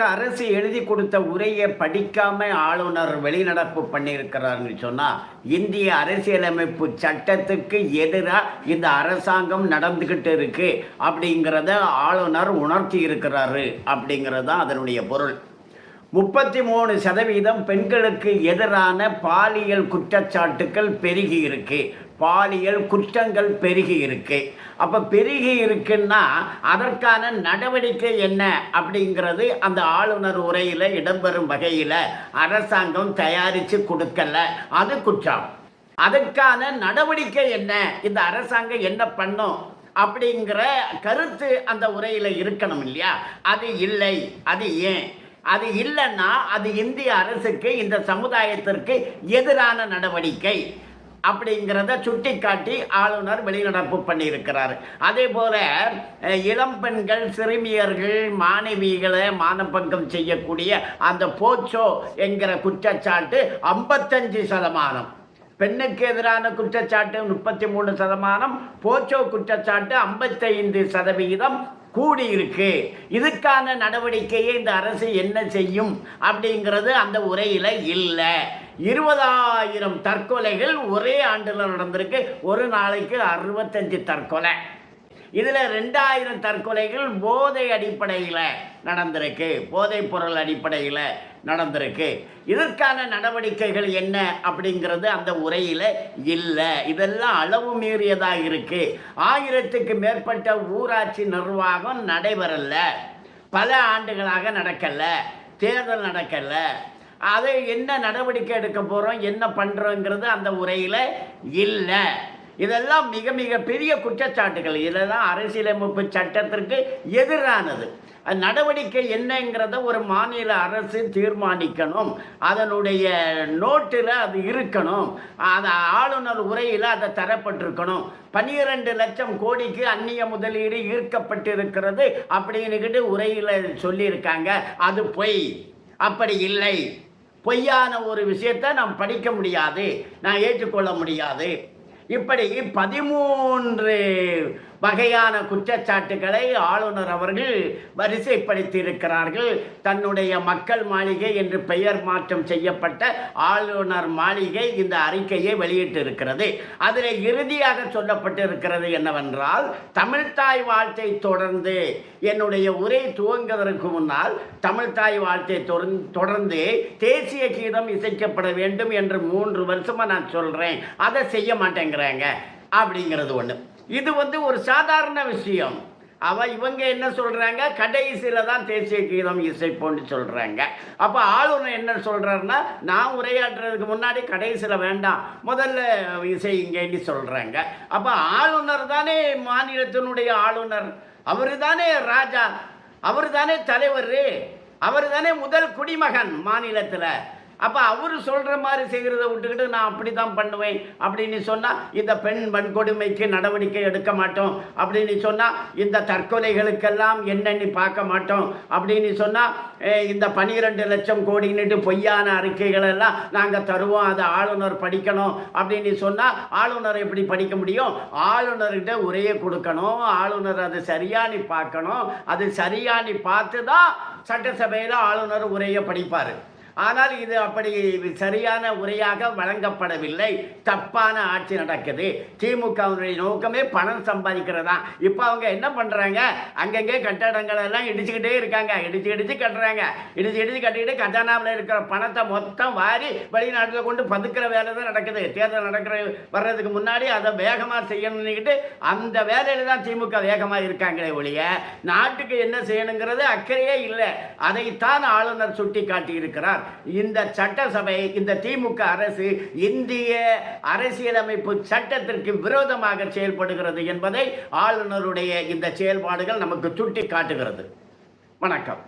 தமிழக அரசு எழுதி கொடுத்த உரையை படிக்காம ஆளுநர் வெளிநடப்பு பண்ணியிருக்கிறாருன்னு சொன்னால் இந்திய அரசியலமைப்பு சட்டத்துக்கு எதிராக இந்த அரசாங்கம் நடந்துக்கிட்டு இருக்கு அப்படிங்கிறத ஆளுநர் உணர்த்தி இருக்கிறாரு அப்படிங்கிறது தான் அதனுடைய பொருள். முப்பத்தி மூணு சதவீதம் பெண்களுக்கு எதிரான பாலியல் குற்றச்சாட்டுக்கள் பெருகி இருக்கு. பாலியல் குற்றங்கள் பெருகி இருக்கு. அப்போ பெருகி இருக்குன்னா அதற்கான நடவடிக்கை என்ன அப்படிங்கிறது அந்த ஆளுநர் உரையில் இடம்பெறும் வகையில் அரசாங்கம் தயாரித்து கொடுக்கல. அது குற்றம். அதற்கான நடவடிக்கை என்ன? இந்த அரசாங்கம் என்ன பண்ணும்? அப்படிங்கிற கருத்து அந்த உரையில் இருக்கணும் இல்லையா? அது இல்லை. அது ஏன்? அது இல்லைன்னா அது இந்திய அரசுக்கு இந்த சமுதாயத்திற்கு எதிரான நடவடிக்கை. அப்படிங்கிறத சுட்டிக்காட்டி ஆளுநர் வெளிநடப்பு பண்ணியிருக்கிறார். அதே போல் இளம் பெண்கள் சிறுமியர்கள் மாணவிகளை மானப்பங்கம் செய்யக்கூடிய அந்த போச்சோ என்கிற குற்றச்சாட்டு ஐம்பத்தஞ்சு சதமானம். பெண்ணுக்கு எதிரான குற்றச்சாட்டு முப்பத்தி மூணு சதமானம் போச்சோ குற்றச்சாட்டு ஐம்பத்தைந்து சதவிகிதம் கூடியிருக்கு. இதுக்கான நடவடிக்கையை இந்த அரசு என்ன செய்யும் அப்படிங்கிறது அந்த உரையில் இல்லை. இருபதாயிரம் தற்கொலைகள் ஒரே ஆண்டில் நடந்திருக்கு. ஒரு நாளைக்கு அறுபத்தஞ்சு தற்கொலை. இதில் ரெண்டாயிரம் தற்கொலைகள் போதை அடிப்படையில் நடந்திருக்கு. போதைப் பொருள் அடிப்படையில் நடந்திருக்கு. இதற்கான நடவடிக்கைகள் என்ன அப்படிங்கிறது அந்த உரையில் இல்லை. இதெல்லாம் அளவு மீறியதாக இருக்குது ஆயிரத்துக்கு மேற்பட்ட ஊராட்சி நிர்வாகம் நடைபெறல. பல ஆண்டுகளாக நடக்கலை. தேர்தல் நடக்கலை. அதை என்ன நடவடிக்கை எடுக்க போகிறோம் என்ன பண்ணுறோங்கிறது அந்த உரையில் இல்லை. இதெல்லாம் மிக மிக பெரிய குற்றச்சாட்டுகள். இதெல்லாம் அரசியலமைப்பு சட்டத்திற்கு எதிரானது. அது நடவடிக்கை என்னங்கிறத ஒரு மாநில அரசு தீர்மானிக்கணும். அதனுடைய நோட்டில் அது இருக்கணும். அது ஆளுநர் உரையில் அதை தரப்பட்டிருக்கணும். பன்னிரண்டு லட்சம் கோடிக்கு அந்நிய முதலீடு ஈர்க்கப்பட்டிருக்கிறது அப்படின்னுக்கிட்டு உரையில் சொல்லியிருக்காங்க. அது பொய். அப்படி இல்லை. பொய்யான ஒரு விஷயத்தை நாம் படிக்க முடியாது. நான் ஏற்றுக்கொள்ள முடியாது. இப்படி பதிமூன்று வகையான குற்றச்சாட்டுகளை ஆளுநர் அவர்கள் வரிசைப்படுத்தியிருக்கிறார்கள். தன்னுடைய மக்கள் மாளிகை என்று பெயர் மாற்றம் செய்யப்பட்ட ஆளுநர் மாளிகை இந்த அறிக்கையை வெளியிட்டிருக்கிறது. அதில் இறுதியாக சொல்லப்பட்டிருக்கிறது என்னவென்றால் தமிழ்தாய் வாழ்த்தை தொடர்ந்து என்னுடைய உரை துவங்குவதற்கு முன்னால் தமிழ்தாய் வாழ்த்தை தொடர்ந்து தொடர்ந்து தேசிய கீதம் இசைக்கப்பட வேண்டும் என்று மூன்று வருஷமாக நான் சொல்கிறேன் அதை செய்ய மாட்டேங்கிறாங்க அப்படிங்கிறது ஒன்று இது வந்து ஒரு சாதாரண விஷயம். அவன் இவங்க என்ன சொல்கிறாங்க கடைசியில தான் தேசிய கீதம் இசைப்போன்னு சொல்கிறாங்க அப்போ ஆளுநர் என்ன சொல்கிறாருன்னா நான் உரையாற்றுறதுக்கு முன்னாடி கடைசியில் வேண்டாம். முதல்ல இசை இங்கேன்னு சொல்கிறாங்க அப்போ ஆளுநர் தானே மாநிலத்தினுடைய ஆளுநர். அவர் தானே ராஜா. அவர் தானே தலைவர். அவர் தானே முதல் குடிமகன் மாநிலத்தில். அப்போ அவர் சொல்கிற மாதிரி செய்கிறத விட்டுக்கிட்டு நான் அப்படி தான் பண்ணுவேன் அப்படின்னு சொன்னால் இந்த பெண் வன்கொடுமைக்கு நடவடிக்கை எடுக்க மாட்டோம் அப்படின்னு சொன்னால் இந்த தற்கொலைகளுக்கெல்லாம் என்னென்னு பார்க்க மாட்டோம் அப்படின்னு சொன்னால் இந்த பனிரெண்டு லட்சம் கோடின்னுட்டு பொய்யான அறிக்கைகள் எல்லாம் நாங்கள் தருவோம் அதை ஆளுநர் படிக்கணும் அப்படின்னு சொன்னால் ஆளுநர் எப்படி படிக்க முடியும்? ஆளுநர்கிட்ட உரையை கொடுக்கணும் ஆளுநர் அதை சரியானி பார்க்கணும் அது சரியானி பார்த்து தான் சட்டசபையில் ஆளுநர் உரையை படிப்பார். ஆனால் இது அப்படி சரியான உரையாக வழங்கப்படவில்லை. தப்பான ஆட்சி நடக்குது. திமுகவினுடைய நோக்கமே பணம் சம்பாதிக்கிறதா? இப்போ அவங்க என்ன பண்ணுறாங்க அங்கங்கே கட்டடங்கள் எல்லாம் இடிச்சுக்கிட்டே இருக்காங்க. இடிச்சு இடிச்சு கட்டுறாங்க. இடிச்சு இடிச்சு கட்டிக்கிட்டு கஜானாவில் இருக்கிற பணத்தை மொத்தம் வாரி வெளிநாட்டில் கொண்டு பதுக்கிற வேலை தான் நடக்குது. தேர்தல் நடக்கிற வர்றதுக்கு முன்னாடி அதை வேகமாக செய்யணும்னுக்கிட்டு அந்த வேலையில் தான் திமுக வேகமாக இருக்காங்களே ஒழிய நாட்டுக்கு என்ன செய்யணுங்கிறது அக்கறையே இல்லை. அதைத்தான் ஆளுநர் சுட்டி காட்டியிருக்கிறார் இந்த சட்டசபை இந்த திமுக அரசு இந்திய அரசியலமைப்பு சட்டத்திற்கு விரோதமாக செயல்படுகிறது என்பதை ஆளுநருடைய இந்த செயல்பாடுகள் நமக்கு சுட்டி காட்டுகிறது வணக்கம்.